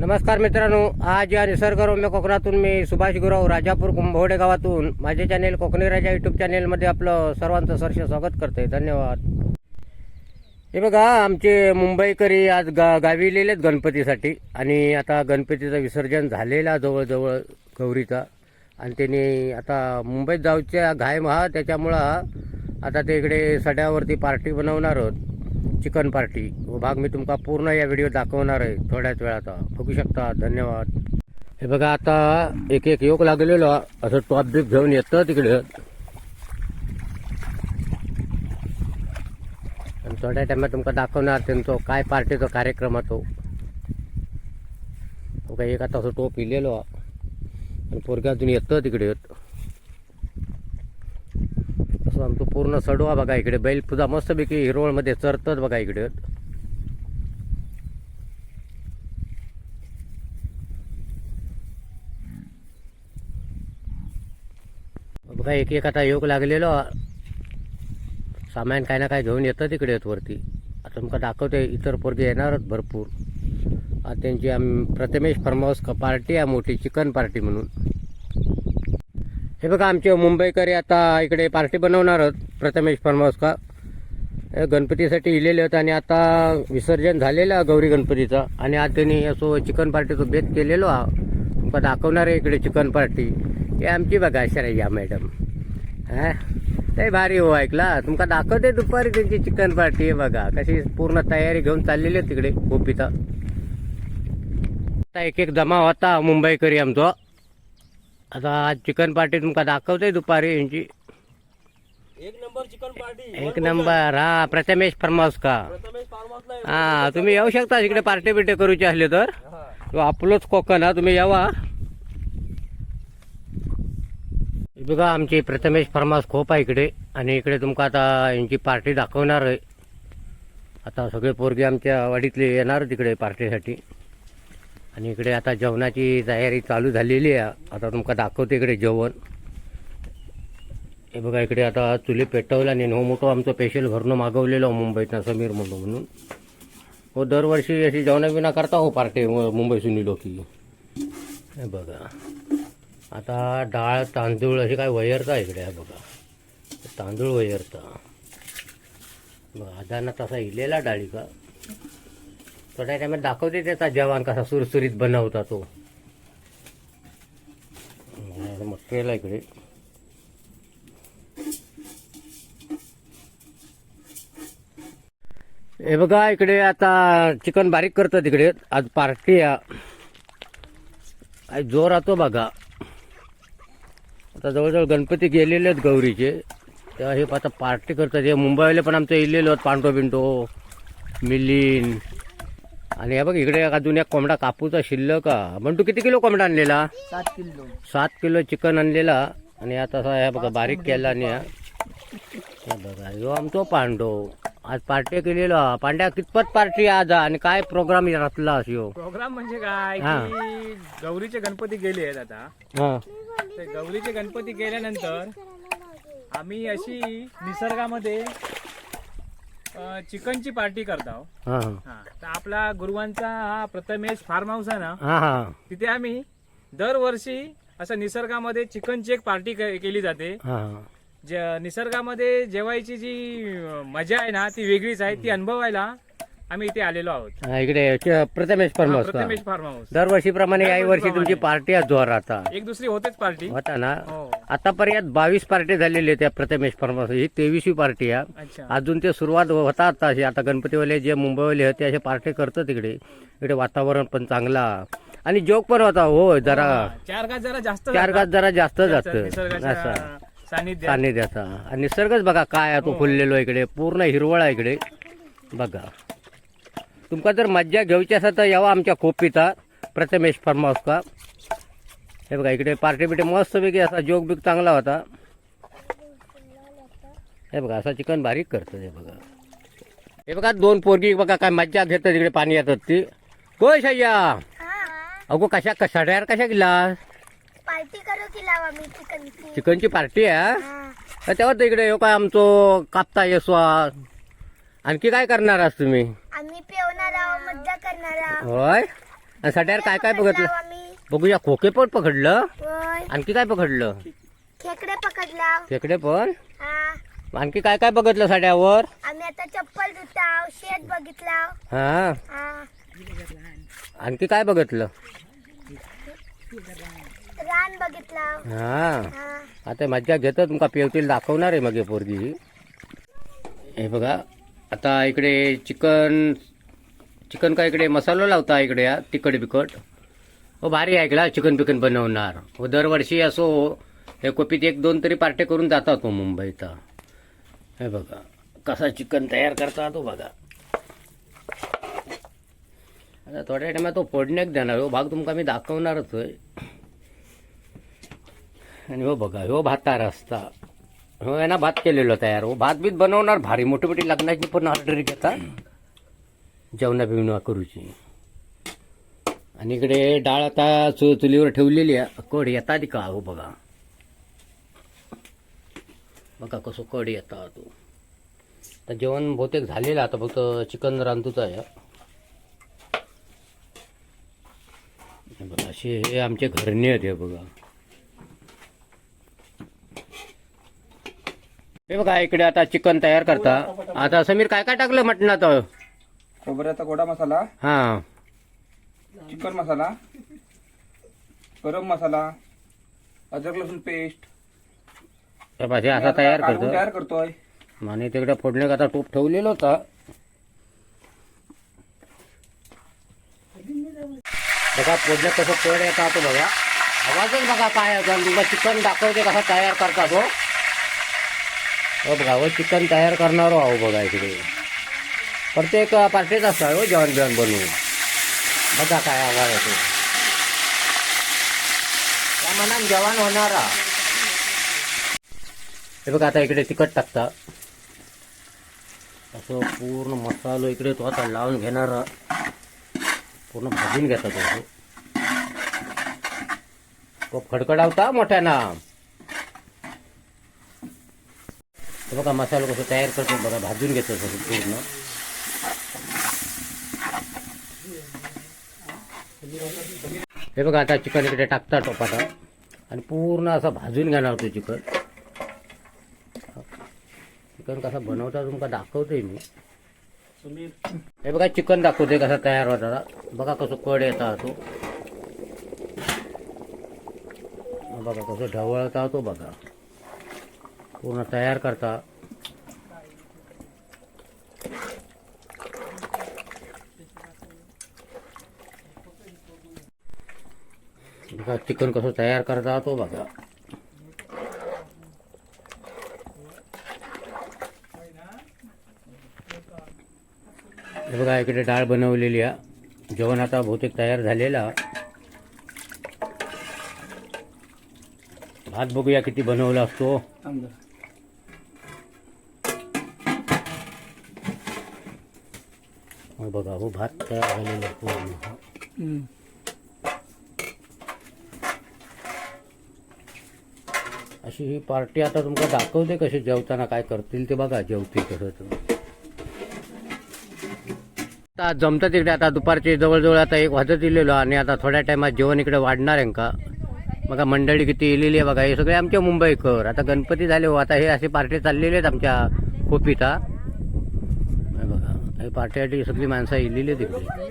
नमस्कार मित्रांनो आज या निसर्गरम्य कोकणातून मी सुभाष गुराव राजापूर कुंभवडे गावातून माझे चॅनेल कोकणी राजा युट्यूब चॅनेलमध्ये आपलं सर्वांचं सरस स्वागत करते धन्यवाद. हे बघा आमचे मुंबईकरी आज गा गावी लिहिलेत गणपतीसाठी आणि आता गणपतीचं विसर्जन झालेला जवळजवळ गौरीचा. आणि त्यांनी आता मुंबईत जाऊच्या घाय महा त्याच्यामुळं आता ते इकडे सड्यावरती पार्टी बनवणार आहोत. Chicken party. व भाग मी तुमका पूर्ण या व्हिडिओ दाखवणार आहे थोड्याच वेळात. बघू शकता. धन्यवाद. हे बघा आता एक एक योग लागलेलो. असं टॉप बिप घेऊन येतं तिकडे. आणि थोड्या टायमात तुमका दाखवणार त्यांचं काय पार्टीचा कार्यक्रम तो. बघा एक आता असं टोप इलेलो हा. आणि पोरग्यातून येतं तिकडे. असं आमचं पूर्ण सडवा बघा इकडे. बैल पूजा मस्तपैकी हिरवळमध्ये चरतात बघा इकडे. बघा एक एक आता योग लागलेलो. सामान काय ना काय घेऊन येतं तिकडे वरती. आता तुमका दाखवते इतर पोरगे येणारच भरपूर. त्यांची आम्ही प्रथमेश फार्म हाऊस पार्टी आहे मोठी चिकन पार्टी म्हणून. हे बघा आमचे मुंबईकरी आता इकडे पार्टी बनवणार आहोत. प्रथमेश फार्म का हे गणपतीसाठी इलेले होते आणि आता विसर्जन झालेलं आहे गौरी गणपतीचं. आणि आज त्यांनी असो चिकन पार्टीचं बेत केलेलो हा तुमका दाखवणार आहे इकडे चिकन पार्टी. हे आमची बघा शरय्या मॅडम. हा? ते भारी हो ऐकला? तुमका दाखवते दुपारी त्यांची चिकन पार्टी आहे बघा. कशी पूर्ण तयारी घेऊन चाललेली आहे तिकडे गोपीचा. आता एक एक जमा होता मुंबईकरी आमचा. आता आज चिकन पार्टी तुमका दाखवते दुपारी यांची. एक नंबर चिकन पार्टी. एक नंबर. हा प्रथमेश फार्म हाऊस का. हा तुम्ही येऊ शकता इकडे पार्टी बिर्टी करूची असले तर. आपलोच कोकण हा तुम्ही यावा. बघा आमची प्रथमेश फार्म हाऊस खूप आहे इकडे. आणि इकडे तुमका आता यांची पार्टी दाखवणार आहे. आता सगळे पोरगे आमच्या वाडीतले येणार तिकडे पार्टीसाठी. आणि इकडे आता जेवणाची तयारी चालू झालेली आहे. आता तुमका दाखवते इकडे जेवण. हे बघा इकडे आता चुली पेटवला आणि हो मोठं आमचं पेशल घरनं मागवलेलं मुंबईतनं समीर म्हणून म्हणून. हो दरवर्षी अशी जेवणा बिना करता हो पार्टी मुंबई सुनी लोक. हे बघा. आता डाळ तांदूळ असे काय वयरता इकडे आहे बघा. तांदूळ वयरता. बघा आधाना तसा इलेला डाळी का? थोड्या टायमात दाखवते त्याचा जवान कसा सुरसुरीत बनवता तो. मटेरियल इकडे. हे बघा इकडे आता चिकन बारीक करतात तिकडे आज पार्टी आहे. आज जोर राहतो बघा. आता जवळजवळ गणपती गेलेले आहेत गौरीचे. तेव्हा हे आता पार्टी करतात. हे मुंबईला पण आमचे इलेले आहेत पांडो बिंडो मिलिन आणि हे बघ इकडे अजून एक कोंबडा कापूचा शिल्लक. का पण तू किती किलो कोंबडा आणलेला? सात किलो. सात किलो चिकन आणलेला. आणि आता असा हे बघा बारीक केला आणि बघा ह्यो आमचो पांडो. आज पार्टी केलेलो. पांड्या कितपत पार्टी आज? आणि काय प्रोग्राम रचला ह्यो प्रोग्राम म्हणजे काय? हा. की गौरीचे गणपती गेले आहेत आता. हा. ते गौरीचे गणपती गेल्यानंतर आम्ही अशी निसर्गामध्ये चिकनची पार्टी करतो हा. हा. तर आपला गुरुवांचा हा प्रथमेश फार्म हाऊस आहे ना हा हा. तिथे आम्ही दरवर्षी असं निसर्गामध्ये चिकनची एक पार्टी केली जाते. हा. ज- निसर्गामध्ये जेवायची जी अ, मजा आहे ना ती वेगळीच आहे ती अनुभवायला आम्ही इथे आलेलो आहोत. हा, इकडे च- प्रथमेश हा, फर्मस का प्रथमेश फार्म हाऊस. दरवर्षीप्रमाणे याही वर्षी तुमची. पार्टी आहे जोर आता. एक दुसरी होतेच पार्टी. होता ना? हो. आतापर्यंत बावीस पार्टी झालेली आहे त्या प्रथमेश फर्मस ही तेवीसवी पार्टी आहे. अच्छा. अजून ते सुरुवात होता आता. अशी आता गणपतीवाले जे मुंबईवाले होते असे पार्टी करतात तिकडे इकडे वातावरण पण चांगला. आणि जोक पण होता. हो जरा. चार गाज जरा जास्त चार गाज जरा जास्त जास्त निसर्गाच्या असा. सानिध्यात सानिध्याचा आणि निसर्गच बघा काय आहे तो हो. फुललेलो आहे इकडे. पूर्ण हिरवळ आहे इकडे. बघा. तुमका जर मज्जा घ्यायची असेल तर यावा आमच्या खोपीचा. प्रथमेश फार्म हाऊस का हे बघा इकडे पार्टी बिटी मस्तपैकी असा जोक बिक चांगला होता. हे बघा असा चिकन बारीक करतं हे बघा. हे बघा दोन पोरगी बघा काय मज्जा घेतात तिकडे पाणी येतात ती. कोय शय्या. अगो कशा कशा तयार कशा गेला? चिकनची? पार्टी आहे तेव्हा इकडे हो काय आमचं कापता येसवा. आणखी काय करणार आहात तुम्ही? आम्ही पेवणार आहोत मज्जा करणार आहोत. होय? आणि सड्यावर काय काय बघितलं आम्ही. बघूया खोके पण पकडलं? होय. आणखी काय पकडलं? खेकडे पकडलाव. खेकडे पण? हा. आणखी काय काय बघितलं साड्यावर आम्ही आता चप्पल धुताव शेत बघितलाव. हा. हा. आणखी काय बघितलं? रान हा. हा. आता मज्जा घेतो तुमका पेवतील दाखवणार आहे मग हे पोरगी. हे बघा आता इकडे चिकन चिकन का इकडे मसाला लावता इकडे हा, तिखट बिकट हो भारी आहे चिकन बिकन बनवणार. हो दरवर्षी असो हे कोपीत एक दोन तरी पार्टे करून जाता तो मुंबईत. हे बघा कसा चिकन तयार करता तो बघा. आता थोड्या टायमात तो फोडण्याक देणार हो भाग तुमका मी दाखवणारच आहे. आणि हो बघा हो भातार असता हो यांना भात केलेलो तयार. हो भात बीत बनवणार भारी मोठी मोठी लग्नाची पण ऑर्डर घेता. जेवणा बिवणा करूची. आणि इकडे डाळ आता चु चुलीवर ठेवलेली आहे. कड येता ती का? हो बघा. बघा कसं कड येता तो. तर जेवण बहुतेक झालेलं आता फक्त चिकन रांधूच आहे. बघा असे हे आमचे घरणे आहेत हे बघा. हे बघा इकडे आता चिकन तयार करता. आता समीर काय काय टाकलं मटणात? खोबऱ्याचा गोडा मसाला. हा. चिकन मसाला. गरम मसाला. अद्रक लसूण पेस्ट. हे बघा, हे असा तयार करतो तयार करतोय. आणि तिकडे फोडण्यात आता टोप ठेवलेला होता. बघा फोडण्यात कसं कड येता तो बघा. आवाजच बघा काय तुला चिकन दाखवते कसा तयार करता तो हो बघा हो चिकन तयार करणार आहो बघा इकडे. प्रत्येक पार्टीत असतात हो जेवण जेवण बनवून. बघा काय आवाज येतो त्या मनात जेवण होणार हे बघा आता इकडे तिखट टाकता. असं पूर्ण मसालो इकडे तो आता लावून घेणार पूर्ण भाजून घेता तो खडखडावता मोठ्या ना बघा मसाला कसं तयार करतो बघा भाजून घेतो तसं पूर्ण. हे बघा आता चिकन इकडे टाकता टोपाटा. आणि पूर्ण असं भाजून घेणार तो चिकन. चिकन कसं बनवता तुमका दाखवतोय मी. हे बघा चिकन दाखवते कसा तयार होता बघा कसं कड येता तो बघा कसं ढवळता तो बघा. पूर्ण तयार करता। चिकन कसं तयार करता तो बघा। हे बघा इकडे जेवण आता बहुतेक तयार भात बघूया किती बनवला बघा हो भात तयार झालेला पूर्ण. अशी ही पार्टी आता तुमका दाखवते कशी जेवताना काय करतील ते बघा जेवतील कसं आता जमतं तिकडे आता दुपारचे जवळजवळ आता एक वाजत दिलेलो आणि आता थोड्या टायमात जेवण इकडे वाढणार आहे का? बघा मंडळी किती इलेली आहे बघा हे सगळे आमचे मुंबईकर. आता गणपती झाले हो आता हे असे पार्टी चाललेले आहेत आमच्या खोपीता. हे बघा सगळी माणसं इलेली आहेत तिकडे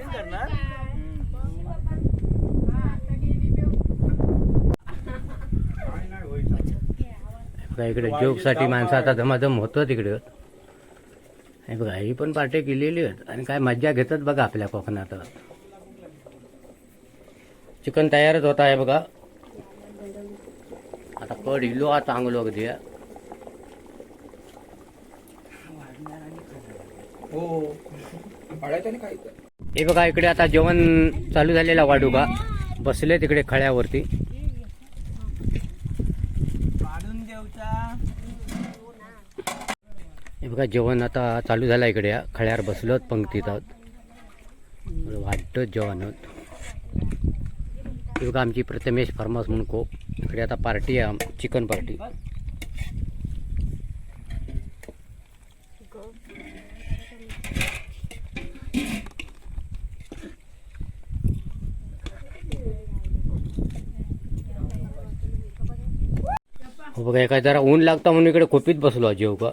बघा इकडे जोगसाठी माणसं आता धमाधम होतं तिकडे. हे बघा ही पण पार्टी केलेली आहेत. आणि काय मज्जा घेतात बघा आपल्या कोकणात. चिकन तयारच होत आहे बघा. आता कड इलो हा चांगलो अगदी. हा. हो पाळायचं नाही खायचं हे बघा इकडे आता जेवण चालू झालेला वाढू का बसले तिकडे खळ्यावरती. हे बघा जेवण आता चालू झालं इकडे. खळ्यावर बसलोत पंक्तीत आहोत. वाटतं जेवण आहोत. हे बघा आमची प्रथमेश फार्मास म्हणून कोक इकडे आता पार्टी आहे चिकन पार्टी. बघा काय जरा ऊन लागतं म्हणून इकडे खोपीत बसलो जेव का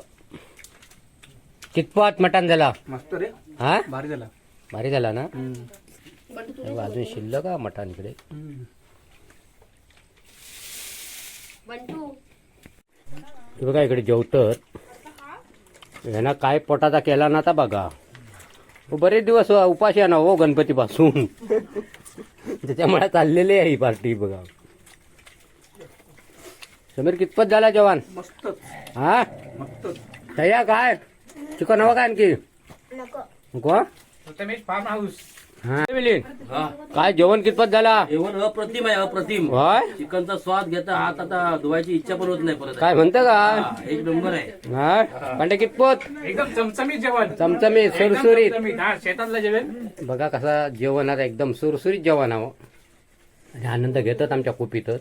कितपत मटण झाला? मस्त रे. हा? भारी झाला. भारी झाला ना? अजून शिल्लक का मटण इकडे. बघा इकडे जेवतात ह्यानं काय पोटाचा केला ना आता बघा. हो, बरेच दिवस उपाशी आहे ना हो गणपतीपासून. त्याच्यामुळे चाललेली आहे ही पार्टी बघा. समीर कितपत झाला जवान मस्त हा? मस्त तया काय? चिकन हवं काय आणखी? नको. प्रथमेश फार्म हाऊस हा. मिलिंद. काय जेवण कितपत झाला? जेवण अप्रतिम आहे अप्रतिम. होय? चिकनचा स्वाद घेता हात आता धुवायची इच्छा पण होत नाही परत. काय म्हणतं का? हा, एक नंबर आहे. हा? पांडे कितपत? एकदम चमचमीत जेवण. चमचमीत एकदम सुरसुरीत. चमचमीत. हा शेतातलं जेवण. बघा कसा जेवण आता एकदम सुरसुरीत जेवण हवं. आणि आनंद घेतात आमच्या कुपीतच.